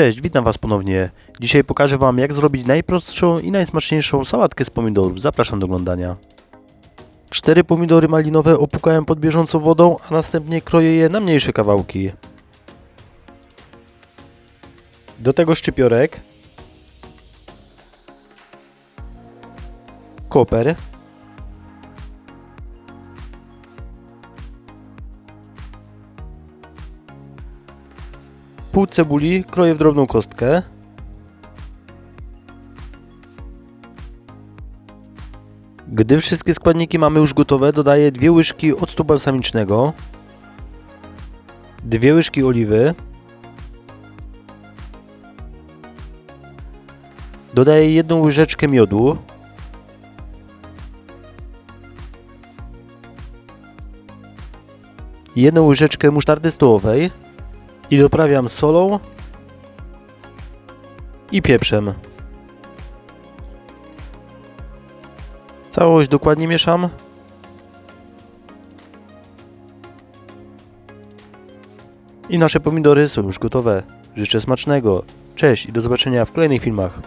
Cześć, witam Was ponownie. Dzisiaj pokażę Wam jak zrobić najprostszą i najsmaczniejszą sałatkę z pomidorów. Zapraszam do oglądania. Cztery pomidory malinowe opłukałem pod bieżącą wodą, a następnie kroję je na mniejsze kawałki. Do tego szczypiorek. Koper. Pół cebuli kroję w drobną kostkę. Gdy wszystkie składniki mamy już gotowe, dodaję dwie łyżki octu balsamicznego, dwie łyżki oliwy, dodaję jedną łyżeczkę miodu, jedną łyżeczkę musztardy stołowej i doprawiam solą i pieprzem. Całość dokładnie mieszam. I nasze pomidory są już gotowe. Życzę smacznego. Cześć i do zobaczenia w kolejnych filmach.